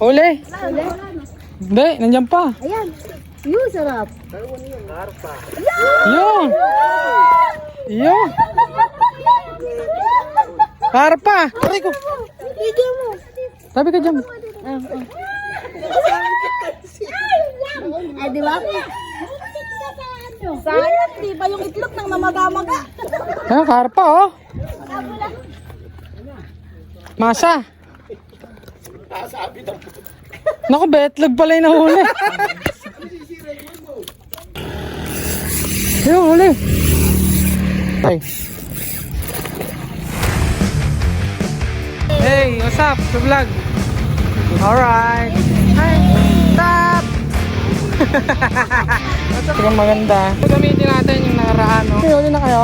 Huli. Hindi, nandiyan pa. Ayan. Yun, sarap. Yun. Yun. Karpa. Aray ko. Sabi ka dyan. Ah, di ba? Sayang, di ba yung itlog ng mamagamaga? Ah, karpa oh. Masa. Naku, betlog pala yung nahuli. Yung huli. Ay. Hey, what's up? The vlog. Alright. Hi. Stop. Ito maganda. Gamitin natin yung nakaraan, no? Okay, huli na kayo.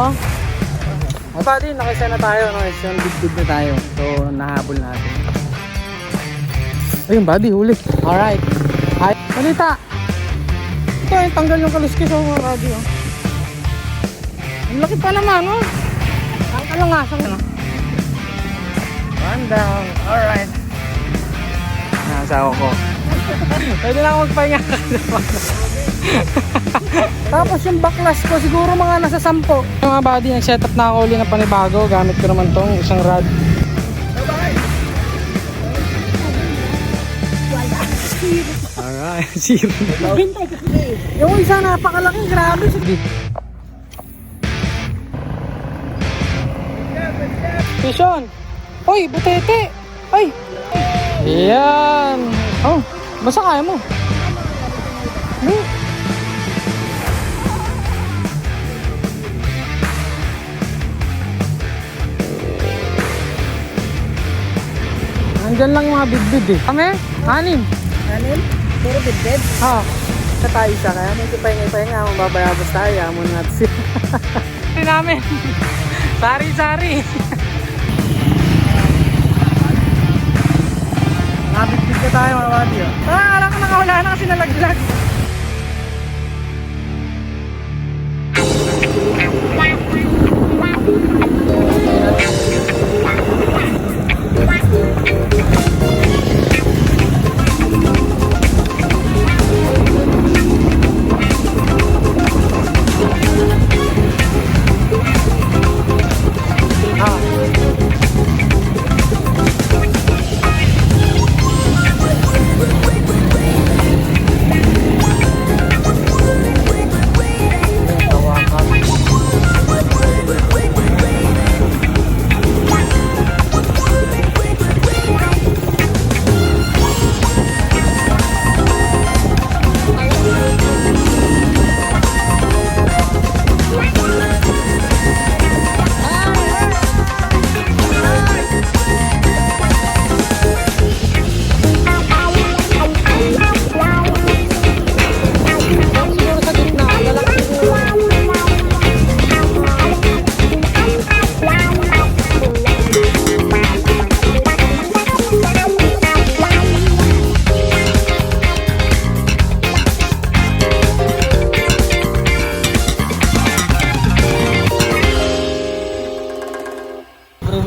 At buddy, nakisa na tayo, no? Isang big na tayo. So, nahabol natin. Ayun, buddy, huli. Alright. Ay, malita. Ito, yung tanggal yung kaluskis, oh, mga buddy, oh. Ang laki pa naman, oh. Ang kalangasang, ano? One down. Alright. Nasawa ko. Pwede na ako magpahinga. Tapos yung backlash ko, siguro mga nasa sampo. Yung mga body, nag-set up na ako uli ng panibago. Gamit ko naman tong isang rod. Alright, zero. yung isa napakalaki, grabe. Vision! Uy, butete! Ay! Yan! Oh, basta kaya mo. Hmm. Nandyan lang yung mga bidbid eh. Kami? Anim. Anin? Puro bidbid. Ha. Sa tayo isa kaya medyo pahinga-pahinga. Mababayabas tayo. Amon natin siya. Hindi namin. Sari-sari. Nabitbit ka tayo mga buddy. oh. Ah, alam ko nakawala na kasi nalaglag. Ah.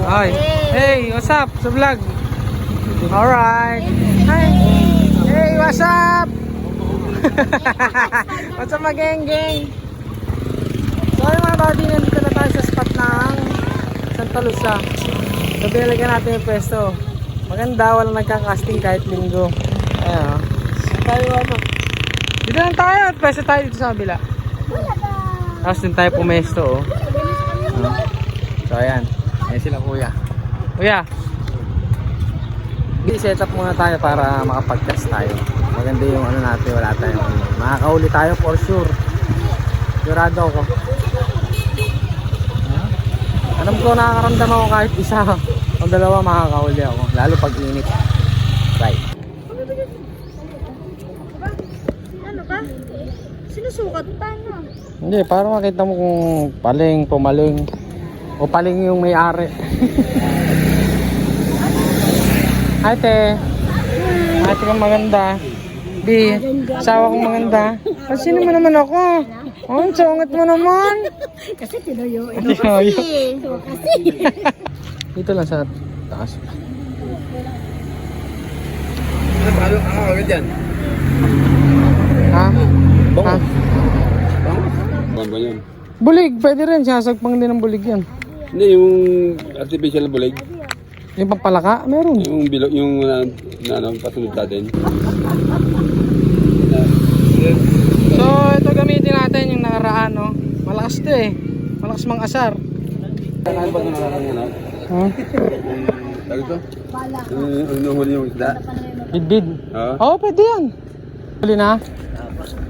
Hi. Hey, what's up sa vlog? Alright. Hi. Hey, what's up? what's up, mga geng-geng? So, ayun mga buddy, nandito na tayo sa spot ng Santa Lucia. So, natin yung pwesto. Maganda, walang nagka-casting kahit linggo. Ayan, oh. Tayo, ano? Dito lang tayo at pwesto tayo dito sa kabila. Tapos din tayo pumesto. Oh. So, ayan. Sila, kuya. Kuya! I-set up muna tayo para makapag-test tayo. Maganda yung ano natin, wala tayong ano. Makakahuli tayo for sure. Sigurado ako. Alam ko nakakaramdam ako kahit isa o dalawa makakahuli ako. Lalo pag init. Right. Ano ka? Sinusukat pa na. Hindi, para makita mo kung paling, pumaling. O paling yung may-ari. Hi, te. Ate kang maganda. Di, asawa kong maganda. Kasi naman naman ako. Oh, ang sungat mo naman. Kasi tinuyo. Tinuyo. Kasi. Dito lang sa taas. paano ang agad yan? Ha? Bango. Ha? Bango? Ba? Bulig, pwede rin. Sinasagpang din ng bulig yan. Hindi, yung artificial na bulig. Yung pampalaka, meron. Yung bilo, yung na, na ano, pasunod natin. Na, So, ito gamitin natin yung nakaraan, no? Malakas to eh. Malakas mang asar. ano ba ito nakakang ano? Ha? Yung, tawag ito? Yung, yung yung isda? Bidbid. Oo. Oo, pwede yan. Huli na?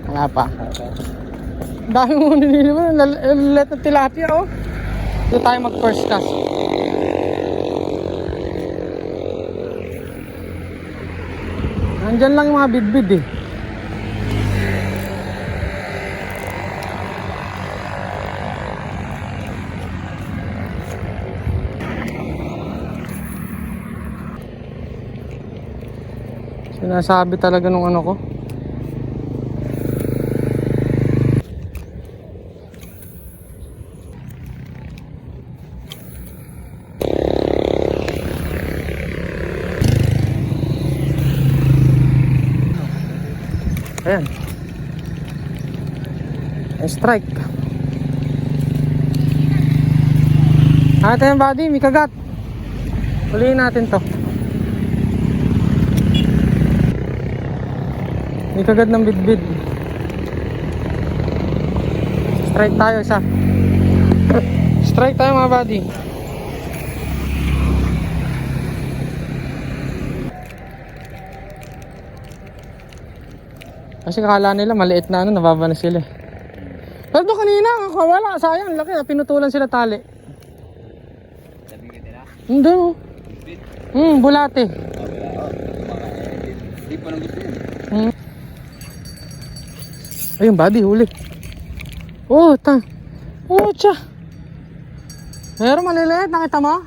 Wala pa. Ang Dami mo nililiman. Lalat na tilapia, oh. Dito tayo mag first cast. Nandyan lang yung mga bidbid eh. Sinasabi talaga nung ano ko. Strike. Ate yung body, may kagat. Huliin natin to. May kagad ng bidbid. Strike tayo isa. Strike tayo mga buddy. Kasi kala nila maliit na ano, nababa na sila. eh. Pero doon kanina, kawala, sayang, laki, ah, pinutulan sila tali. Hindi oh. Hmm, bulate. Hindi pa nang gusto yun. Ayun, buddy, huli. Oh, ta. Oh, tsa. Meron maliliit, nakita mo?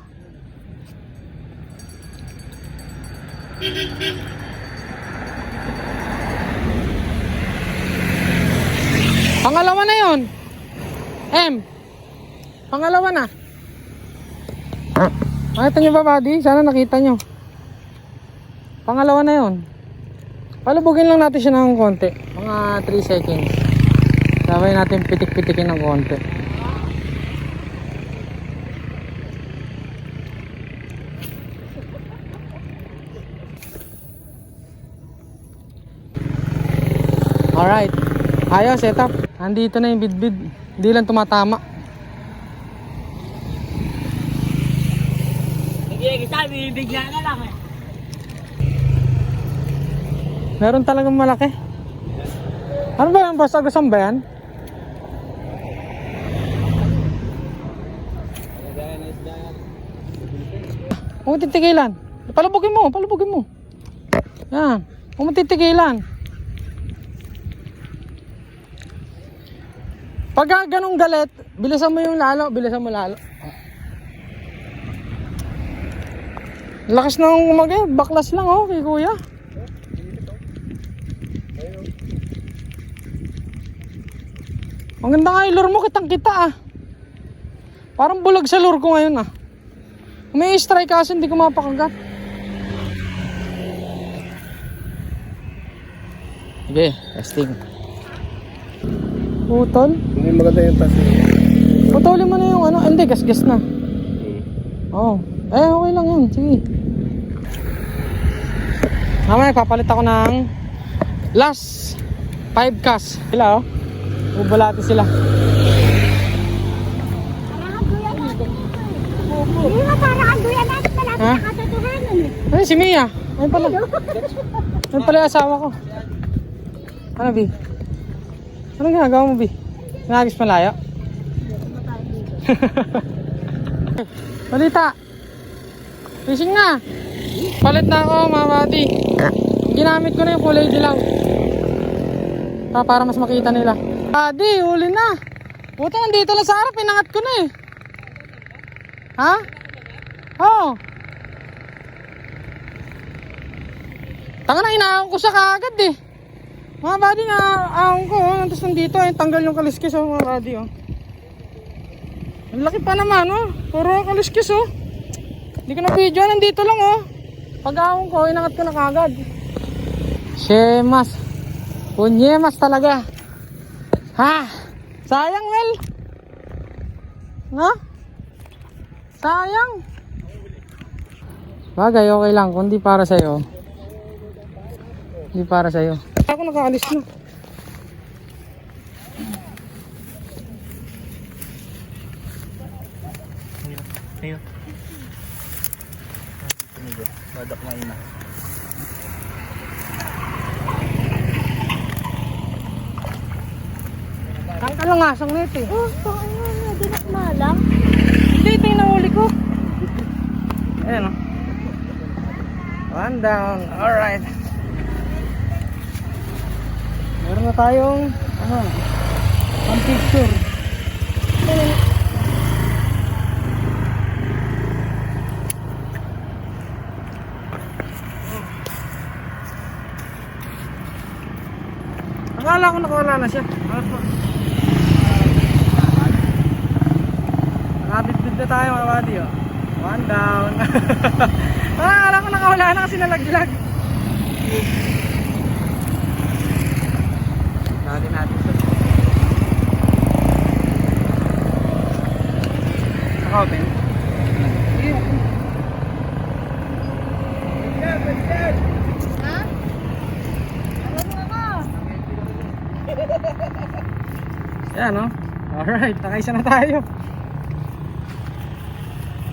Pangalawa na yon. M. Pangalawa na. Nakita nyo ba, buddy? Sana nakita nyo. Pangalawa na yon. Palubugin lang natin siya ng konti. Mga 3 seconds. Sabay natin pitik-pitikin ng konti. Alright. Ayos, setup. Andito na yung bidbid. Hindi lang tumatama. Hindi kita, bibigla na lang eh. Meron talagang malaki. Ano ba yung boss? Agusan ba yan? Huwag titigilan. Palubugin mo, palubugin mo. Yan. Huwag titigilan. Pag ganong galit, bilisan mo yung lalo, bilisan mo lalo. Lakas ng umagay, baklas lang oh, kay kuya. Ang ganda nga yung lure mo, kitang kita ah. Parang bulag sa lure ko ngayon ah. May strike kasi hindi ko mapakagat. Sige, testing. Putol? Hindi maganda yung tas. Putulin mo na yung ano. Hindi, gas-gas na. Oo. Oh. Eh, okay lang yan. Sige. Mamaya, papalit ako ng last 5 cast. Sila oh. Bubulati sila. Hindi para ang duyan natin na katotohanan eh. Ay, si Mia. Ayun pala. Ayun pala yung asawa ko. Ano, Bi? Anong ginagawa mo, Bi? Nagagis malayo? Balita. Fishing na. Palit na ako, mga buddy. Ginamit ko na yung kulay dilaw. Pa, para mas makita nila. Buddy, huli na. Buti nandito lang sa harap, pinangat ko na eh. Ha? Oo. Tanga na, inaahon ko siya kaagad eh. Mga buddy, na ahon ko. Oh. Tapos nandito, eh, tanggal yung kaliskis oh, mga buddy. Oh. Ang laki pa naman, oh. Puro kaliskis, oh. Hindi ko na video, nandito lang, oh. Pag ahon ko, inangat ko na kaagad. Shemas. Punyemas talaga. Ha? Sayang, Mel. No? Sayang. Bagay, okay lang. Kung di para sa'yo. Hindi para sa'yo. Ako nakaalis na. Ayun. Tumigo. Badak na ina. Saan ka lang asang net eh? Oh, so ano, na malam. Hindi, ito yung nahuli ko. Ayan o. One down. Alright. Meron na tayong, ano, one picture. Akala ko nakawala na siya. Nakabitbit na tayo mga buddy. One down. ah, akala ko nakawala na kasi nalaglag. Natin natin ito. Saka open. Ha? Yan no. Alright, nakaisa na tayo.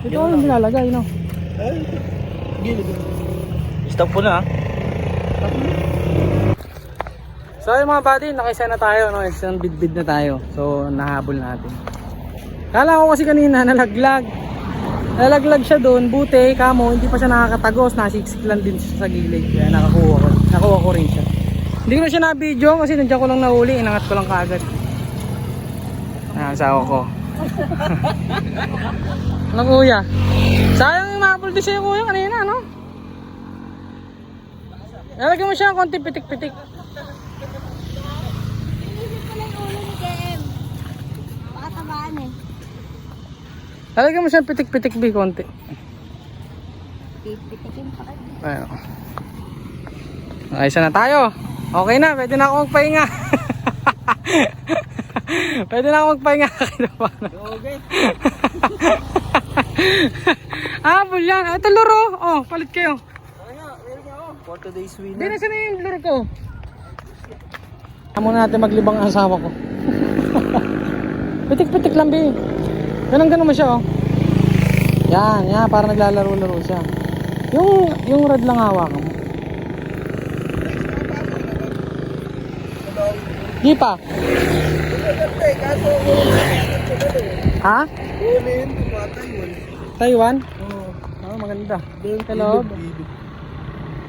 Ito ko yung nilalagay no. Stop po na ah. So yung mga buddy, nakaisa na tayo, no? isang bidbid na tayo. So nahabol natin. Kala ko kasi kanina nalaglag. Nalaglag siya doon, buti, kamo, hindi pa siya nakakatagos, nasiksik lang din siya sa gilid. Kaya nakakuha ko, nakuha ko rin siya. Hindi ko na siya na-video kasi nandiyan ko lang nahuli, inangat ko lang kaagad. Ah, asawa ko. ano kuya? Sayang yung mahabol din sa'yo kuya kanina, no? Nalagyan mo siya ng konti pitik-pitik. Inisip ko lang yung ulo ni KM. Eh. Lalagyan mo siya ng pitik-pitik bi konti. Pipitikin pa kayo. Ayun. Okay, isa na tayo. Okay na, pwede na ako magpahinga. pwede na ako magpahinga. Okay. ah, bulyan. Ah, ito luro. Oh, palit kayo. For today's Hindi winner. na sana yung luro ko. Amo na natin maglibang ang asawa ko. Pitik-pitik lang, bi. Ganun ganun mo siya, oh. Yan, yan. Para naglalaro-laro siya. Yung, yung rod lang hawakan mo. Di pa. Ha? Taiwan? Oo. Oh, maganda. Doon, Sa loob.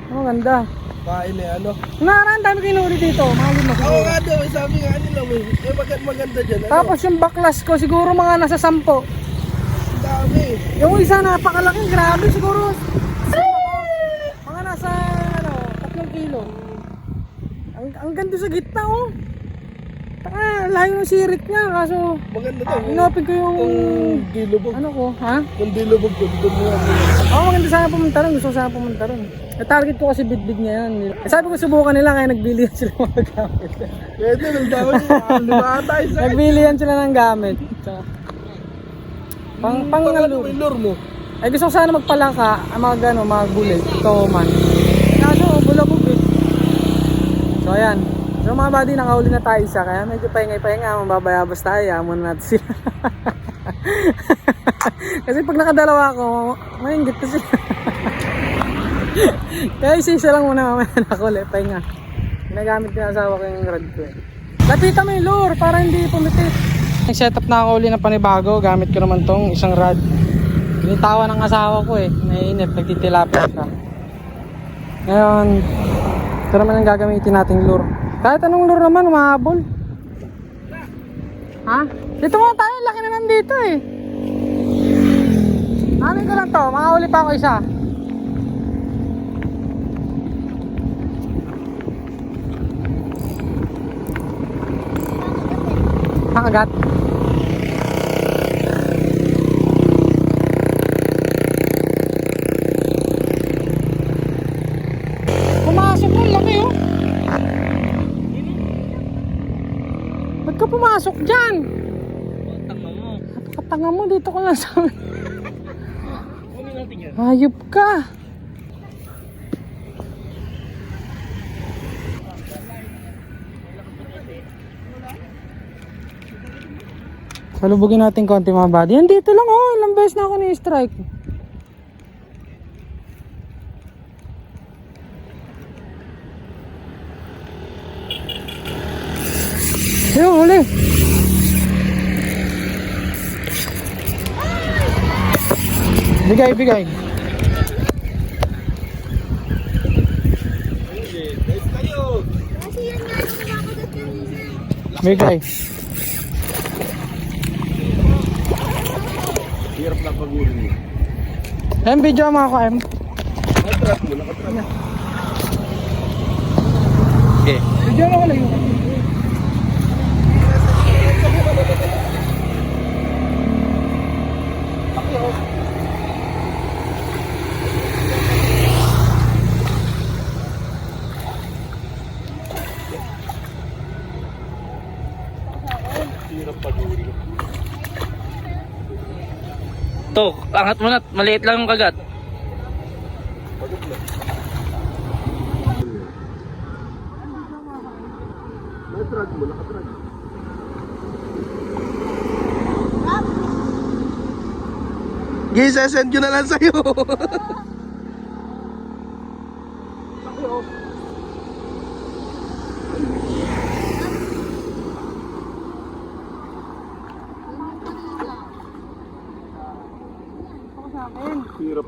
Oh, maganda. Kain eh, ano? Nakaraan dami kinuri dito. Mga lima Oo nga daw, sabi nga nila mo. Eh, maganda, maganda dyan. Ano? Tapos yung baklas ko, siguro mga nasa sampo. Ang dami. Yung isa napakalaki, grabe siguro. Mga nasa, ano, tatlong kilo. Ang, ang ganda sa gitna, oh. Taka, layo ng sirit niya, kaso, Maganda daw. inopin ko yung, Kung dilubog. ano ko, ha? Kung dilubog, doon doon mo yan. Oo, maganda sana pumunta ron. Gusto ko sana pumunta ron. Eh, target ko kasi bid-bid niya yun. Eh, sabi ko subukan nila kaya nagbili yan sila mga gamit. Pwede, ang dami. Lima tayo sa nagbili yan sila ng gamit. Tsaka, pang, pang, Pang ano ano, yung lure mo? eh gusto ko sana magpalangka, ang mga gano, mga gulay, toman. Kaso, bulabog eh. So, ayan. So, mga buddy, nakahuli na tayo isa. Kaya medyo paingay-pahinga, mababayabas tayo. Yaman natin sila. Kasi pag nakadalawa ako, maingit na sila. Kaya isa-isa lang muna mamaya nakahuli, pahinga. Ginagamit ko yung asawa ko yung rod ko eh. Lapitan mo lure para hindi pumitik. Yung setup na ako uli na panibago, gamit ko naman tong isang rod. Binitawan ng asawa ko eh, naiinip, nagtitilapia siya. Ngayon, ito naman ang gagamitin nating lure. Kahit anong lure naman, umahabol. Ha? Dito muna tayo, laki na nandito eh. Ano ko lang to, makahuli pa ako isa. Pumasok mo, laki oh. Pumasok dyan. Tanga mo. Napakatanga mo dito ka lang sa amin. Kunin natin yan. Hayop ka. Salubugin natin konti mga buddy. Yan dito lang oh. Ilang beses na ako ni-strike. Ayun, huli. Bigay, bigay. Bigay. Hirap na pag-uwi. Em, video mga ko, em. Nakatrap mo, nakatrap. Okay. Video mo ko lang To, angat mo na. Maliit lang yung kagat. Nakatrap mo, nakatrap. Guys, send ko na lang sa'yo.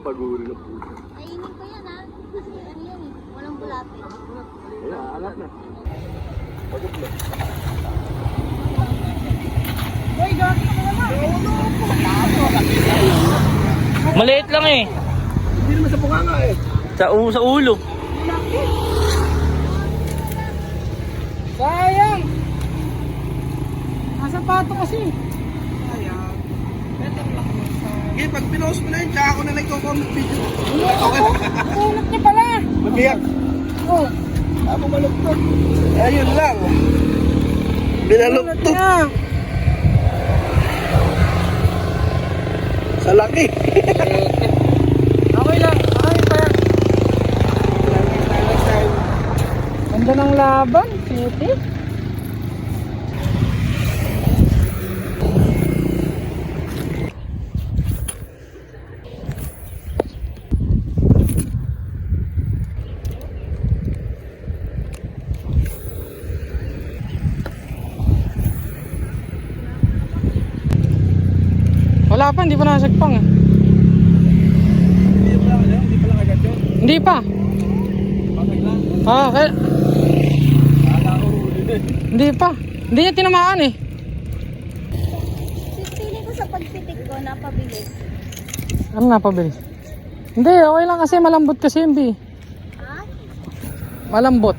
Pag-uwi ng puso. Kainin ko yan ha. Kasi ano yan eh. Walang bulate. Ayan, alat na. Pagod na. Maliit lang eh. Hindi naman sa bunganga eh. Sa, u- sa ulo. Sayang! Nasa pato kasi. Okay, pag pinost mo na yun, tsaka ako na lang comment video. Ulat niya pala. Magbiyak. Oh, Ako malugtog. Ayun lang. niya. sa laki. Okay lang. Okay pa. Ganda ng laban. City. Hindi pa nasagpang eh. Hindi pa. Ah, kaya, hindi pa. Hindi niya tinamaan eh. Feeling ko sa pagpitik ko, napabilis. Ano na pabilis? Hindi, okay lang kasi malambot kasi yung B. Ha? Malambot.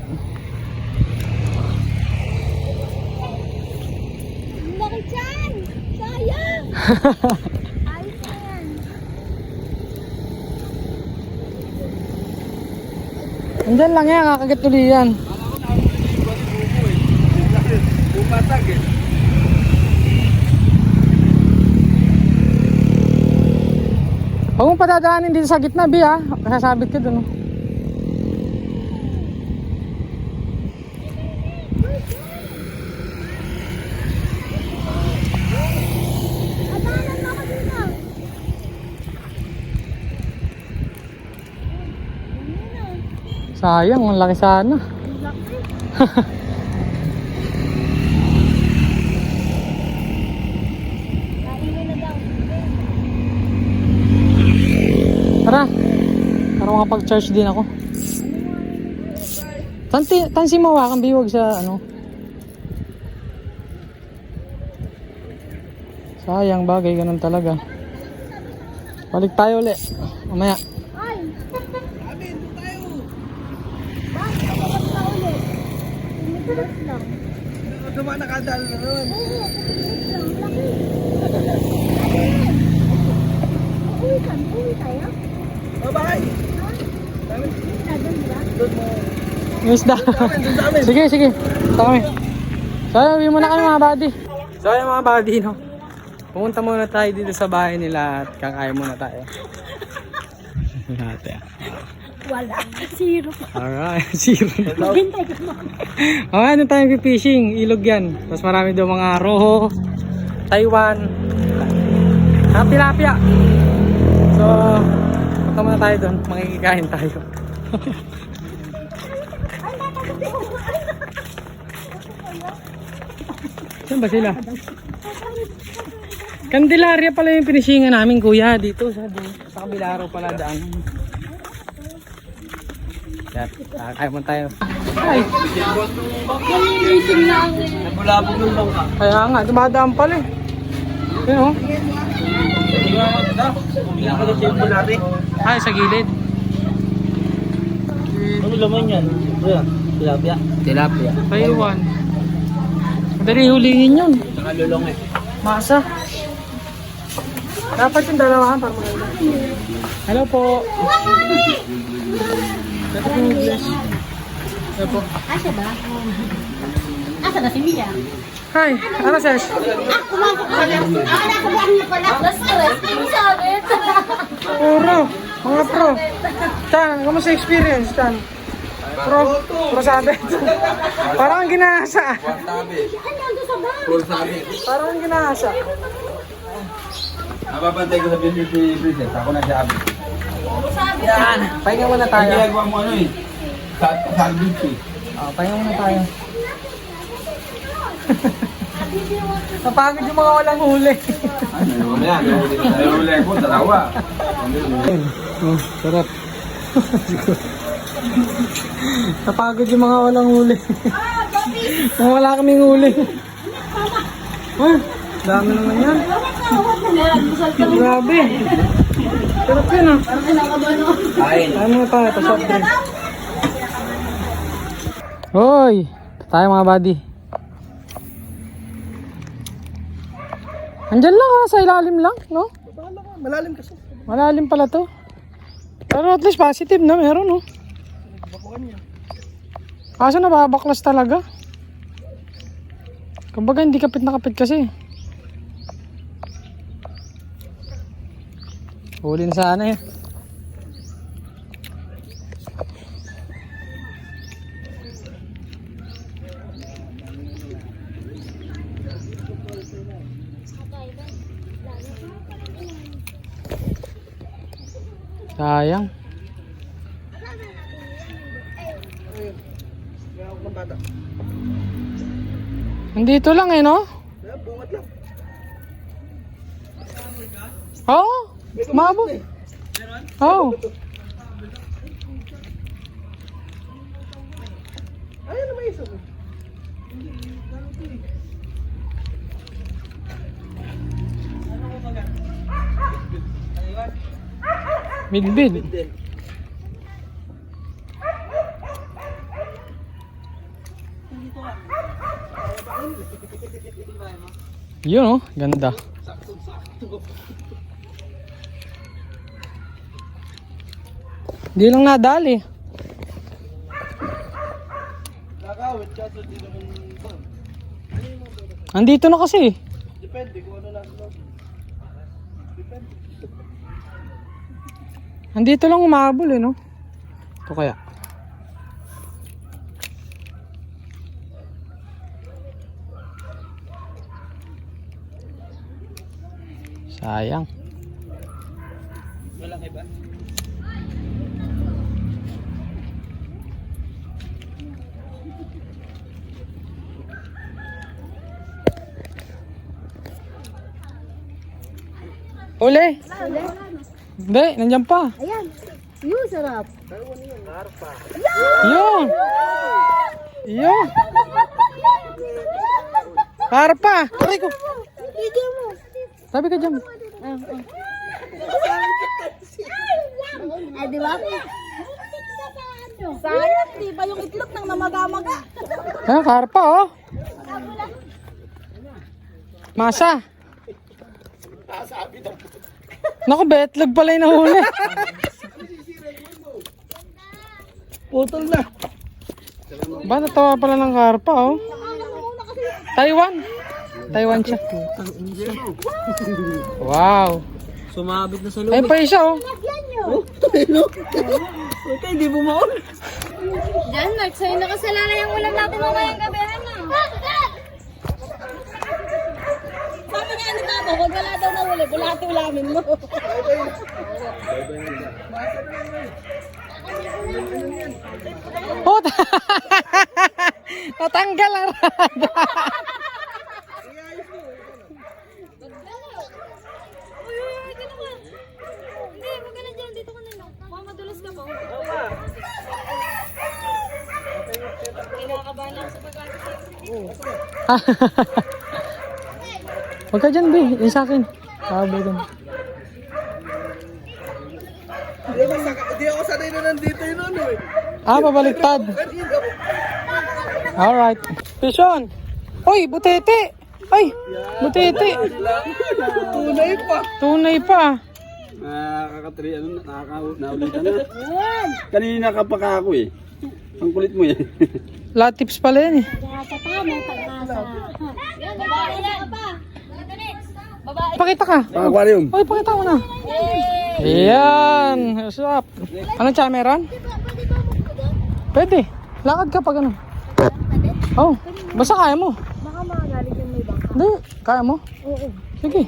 Ang laki dyan! Sayang! Ayos na yan. Andyan lang yan, kakagat ulit yan. Huwag mong patadaanin dito sa gitna, B ha. Kasasabit ka dun. oh. Abangan mo ako dito. Sayang, ang laki sana. Tara. Para makapag-charge din ako. Tansi, tansi mo hawakan biwag sa ano. Sayang bagay, ganun talaga. Balik tayo ulit. Mamaya. Ay! Amin, doon tayo. Bakit? Kapag ka ulit. Tinigilas lang. Duma nakadal na naman. Oo. Uwi ka. Uwi tayo? Bakit? Ha? Doon ba? Doon mo. Yung isda. Sige, sige. Kami. So, ayun, muna kayo mga buddy. So, ayun mga buddy, no? Pumunta muna tayo dito sa bahay nila at kakain muna tayo. Natin. Wala. Zero. Alright, zero na daw. Hintay ka mo. Oh, ano tayo fishing? Ilog yan. Tapos marami daw mga roho, Taiwan, at tilapia. So, punta muna tayo doon. Makikikain tayo. Saan ba sila? Candelaria pala yung pinishingan namin kuya dito sa sa kabila pala daan. Yan, ah, kaya mo tayo. Ay. Nabulabog ng bangka. kaya nga, dumadaan pala eh. Yun oh. Natin. Ay, sa gilid. Ano laman yan? Ayan, tilapia. Tilapia. Taiwan. Madali hulingin yun. Nakalulong eh. Masa. Dapat yung dalawahan para maganda. Hello po. Yung. Hello po. Asa ba? Asa na si Mia? Hi, ano ses? Ah, kumakot ka na. Ah, nakabuhan niya pala. Na-stress. Sabit. Puro. Mga pro. Tan, kamusta experience, Tan? Pro. Pro sabi. Parang ang ginasa. Wasabi. Ano ando sa ba? Full sabi. Parang ang ginasa. Napapantay ko sa business si Princess. Ako na si Abby. Yan. Pahinga muna Ang tayo. ginagawa mo ano eh. Sa sandwich eh. Ah, pahinga muna tayo. Napagod yung mga walang huli. Ano yan? Nahuli ko, dalawa. Oh, sarap. Napagod yung mga walang huli. Nang wala kaming huli. Ah, dami naman yan. Grabe. Sarap yun ah. Kain. Tayo muna tayo, tapos soft drink. Hoy! Tayo mga buddy. Andyan lang ha, sa ilalim lang, no? Malalim kasi. Malalim pala to. Pero at least positive na meron, no? Kaso nababaklas talaga. Kumbaga hindi kapit na kapit kasi. Huli na sana eh. Sayang. Nandito lang eh, no? Mabot. Oo. Oh. Ayun na may isa mo. Midbid. Din. Yun oh, ganda. Hindi lang nadali. Andito na kasi. Depende kung ano nasa loob. Andito lang umabol eh, no? Ito kaya. Sayang. Uli! Hindi, nandyan pa. Ayan. Yun, sarap. Yun! Yun! Harpa! Aray ko! Sabi ka dyan. Eh, di ba? Sayang, di ba yung itlog ng namagamaga? Ayan, harpa oh. Masa. Naku, betlog pala yung nahuli. Putol na. Ba, natawa pala ng karpa oh. Taiwan. Taiwan siya. Wow. Sumabit na sa Ayun pa isa oh. Okay, di bumaon. Diyan, Mark, sa'yo nakasalala yung ulam natin mamayang gabi, niya, ano tama, huwag wala daw na uli, bulati ulamin mo. Oh, natanggal ang rada. Lang. Kinakabahan ako sa pag Huwag ka dyan, be. Yung sa akin. Kabutan. Hindi ako, saka, di ako sanay na nandito yun ano eh. Ah, pabaliktad. Alright. Pison. Uy, butete. Ay, butete. Tunay pa. Tunay pa. Nakakatri, ano, nakakaulitan na. Kanina ka pa ka ako eh. Ang kulit mo eh. La tips pala yan eh. Pag-asa pa, may pag-asa. Yan, babae yan. Babae. Pakita ka. Pang-aquarium. Uy, pakita mo na. Ayan. Up? Anong tsaka meron? Pwede. Lakad ka pag ano. Oh, basta kaya mo. Baka makagalit yung may bangka. Hindi, kaya mo? Oo. Sige.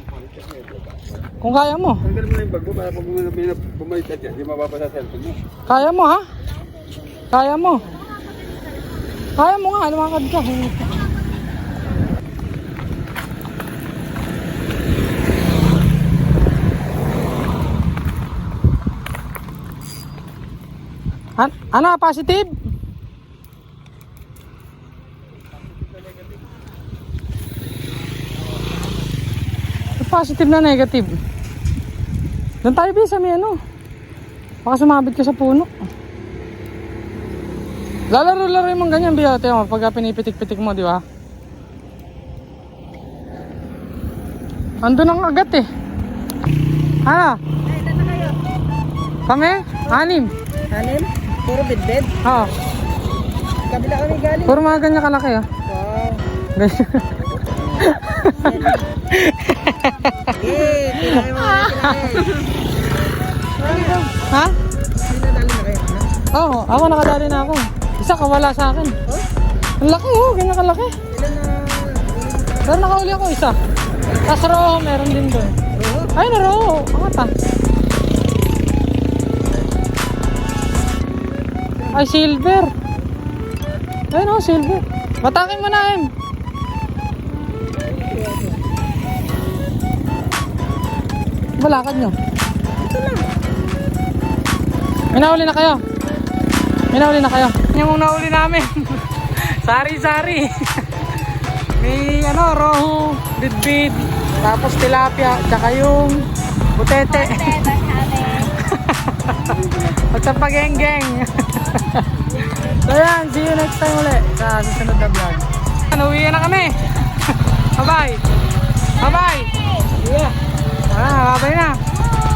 Kung kaya mo. Tanggal mo yung bag mo para pag bumalik- ka dyan, hindi mababa sa cellphone mo. Kaya mo ha? Kaya mo. Kaya mo nga, lumakad ka. An ano, positive? Positive na negative. Doon tayo bisa may ano. Baka sumabit ka sa puno. Lalaro-laro yung mga ganyan, Biyo. Tiyan mo, pagka pinipitik-pitik mo, di ba? Ando ang agat eh. Ano? Kami? Anim. Anim? Puro bed-bed. Oo. Kabila kami galing. Puro mga ganyan kalaki ah. Wow. Ganyan. Eh, kinain mo na ha? Sinadali na kayo. Oo, ako nakadali na ako. Isa kawala sa akin. Ang laki oh, ganyan kalaki. Ilan na? Pero nakahuli ako isa. Tapos roho, meron din doon. Ay, na roho. Angat ah. Ay, silver. Ayun oh, silver. Batakin mo na, Em. Balakad nyo. May nahuli na kayo. May nahuli na kayo. Yung nahuli namin. Sari-sari. May ano, rohu, bidbid, tapos tilapia, tsaka yung butete. At sa. So yan, see you next time ulit sa susunod na vlog. Ano, uwi na kami. Bye-bye. Bye-bye. Yeah. Ah, bye-bye na.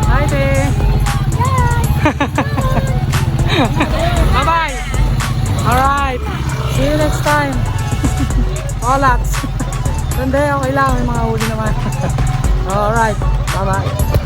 Bye, te. Bye-bye. Alright. See you next time. Olats. Hindi, okay lang. May mga huli naman. Alright. Bye-bye.